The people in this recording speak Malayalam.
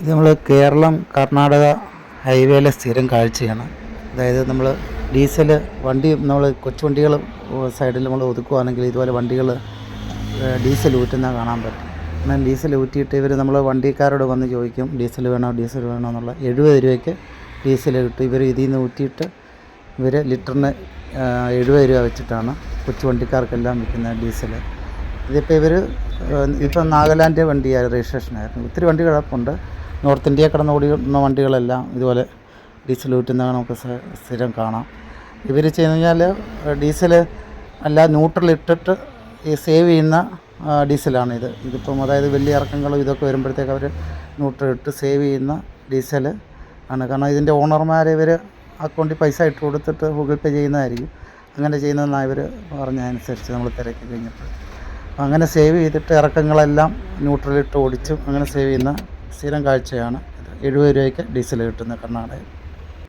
ഇത് നമ്മൾ കേരളം കർണാടക ഹൈവേയിലെ സ്ഥിരം കാഴ്ചയാണ്. അതായത് നമ്മൾ ഡീസൽ വണ്ടി നമ്മൾ കൊച്ചു വണ്ടികൾ സൈഡിൽ നമ്മൾ ഒതുക്കുവാണെങ്കിൽ ഇതുപോലെ വണ്ടികൾ ഡീസൽ ഊറ്റുന്ന കാണാൻ പറ്റും. എന്നാൽ ഡീസൽ ഊറ്റിയിട്ട് ഇവർ നമ്മൾ വണ്ടിക്കാരോട് വന്ന് ചോദിക്കും ഡീസൽ വേണോ ഡീസൽ വേണോ എന്നുള്ള എഴുപത് രൂപയ്ക്ക് ഡീസൽ കിട്ടും ഇവർ ഇതിൽ നിന്ന് ഊറ്റിയിട്ട് ഇവർ ലിറ്ററിന് എഴുപത് രൂപ വെച്ചിട്ടാണ് കൊച്ചു വണ്ടിക്കാർക്കെല്ലാം വിൽക്കുന്നത് ഡീസൽ. ഇതിപ്പോൾ ഇവർ ഇപ്പം നാഗാലാൻഡ് വണ്ടിയായിരുന്നു രജിസ്ട്രേഷനായിരുന്നു ഒത്തിരി വണ്ടി കിടപ്പുണ്ട് നോർത്ത് ഇന്ത്യ കടന്ന് ഓടിക്കുന്ന വണ്ടികളെല്ലാം ഇതുപോലെ ഡീസൽ ഊറ്റുന്ന നമുക്ക് സ്ഥ- സ്ഥിരം കാണാം. ഇവർ ചെയ്യുന്ന കഴിഞ്ഞാൽ ഡീസൽ അല്ല ന്യൂട്രൽ ഇട്ടിട്ട് ഈ സേവ് ചെയ്യുന്ന ഡീസലാണ് ഇത്. ഇതിപ്പം അതായത് വലിയ ഇറക്കങ്ങളും ഇതൊക്കെ വരുമ്പോഴത്തേക്ക് അവർ ന്യൂട്രൽ ഇട്ട് സേവ് ചെയ്യുന്ന ഡീസൽ ആണ്. കാരണം ഇതിന്റെ ഓണർമാർ ഇവർ അക്കൗണ്ടിൽ പൈസ ഇട്ട് കൊടുത്തിട്ട് ഗൂഗിൾ പേ ചെയ്യുന്നതായിരിക്കും. അങ്ങനെ ചെയ്യുന്നതെന്നാണ് ഇവർ പറഞ്ഞതനുസരിച്ച് നമ്മൾ തിരക്കി കഴിഞ്ഞപ്പോൾ. അങ്ങനെ സേവ് ചെയ്തിട്ട് ഇറക്കങ്ങളെല്ലാം ന്യൂട്രലിട്ട് ഓടിച്ചും അങ്ങനെ സേവ് ചെയ്യുന്ന സ്ഥിരം കാഴ്ചയാണ് ഇത്. എഴുപത് രൂപയ്ക്ക് ഡീസൽ കിട്ടുന്ന കർണാടകയിൽ